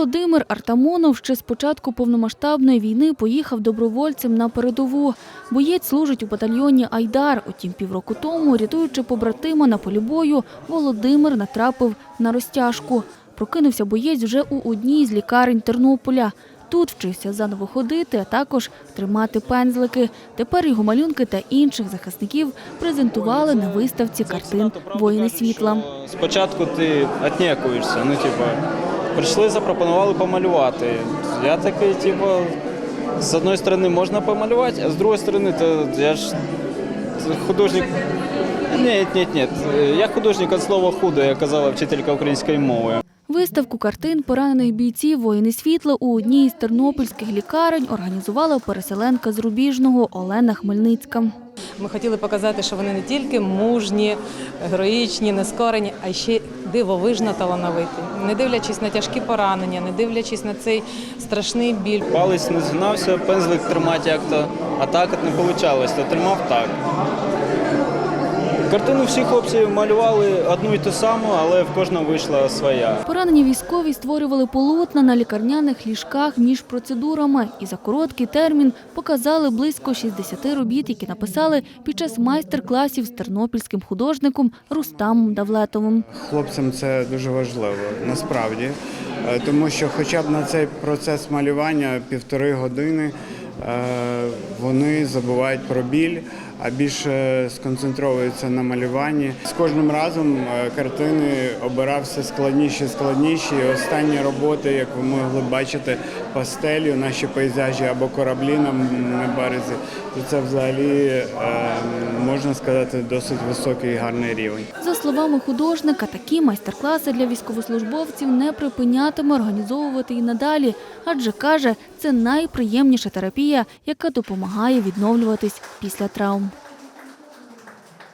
Володимир Артамонов ще з початку повномасштабної війни поїхав добровольцем на передову. Боєць служить у батальйоні Айдар. Утім, півроку тому, рятуючи побратима на полі бою, Володимир натрапив на розтяжку. Прокинувся боєць вже у одній з лікарень Тернополя. Тут вчився заново ходити, а також тримати пензлики. Тепер його малюнки та інших захисників презентували на виставці картин Воїни світла. Спочатку ти отнекуєшся, ну типу, прийшли, запропонували помалювати. Я такий, типу, з одної сторони можна помалювати, а з другої сторони, то я ж художник. Ні, ні, ні. Я художник від слова худо, як казала вчителька української мови. Виставку картин поранених бійців воїни світла у одній із тернопільських лікарень організувала переселенка з Рубіжного Олена Хмельницька. Ми хотіли показати, що вони не тільки мужні, героїчні, нескорені, а ще дивовижно талановиті. Не дивлячись на тяжкі поранення, не дивлячись на цей страшний біль. Палець не згинався, пензлик тримати як-то, а так не вийшло, то тримав так. Картину всі хлопці малювали одну і ту саму, але в кожного вийшла своя. Поранені військові створювали полотна на лікарняних ліжках між процедурами і за короткий термін показали близько 60 робіт, які написали під час майстер-класів з тернопільським художником Рустамом Давлетовим. Хлопцям це дуже важливо насправді, Е, тому що хоча б на цей процес малювання півтори години е, вони забувають про біль, а більше сконцентровуються на малюванні. З кожним разом е, картини обирав все складніші, складніші. І останні роботи, як ви могли бачити, пастелью, наші пейзажі або кораблі на березі, то це взагалі е, можна сказати досить високий і гарний рівень. За словами художника, такі майстер-класи для військовослужбовців не припинятиме організовувати і надалі, адже каже, це найприємніша терапія, яка допомагає відновлюватись після травм.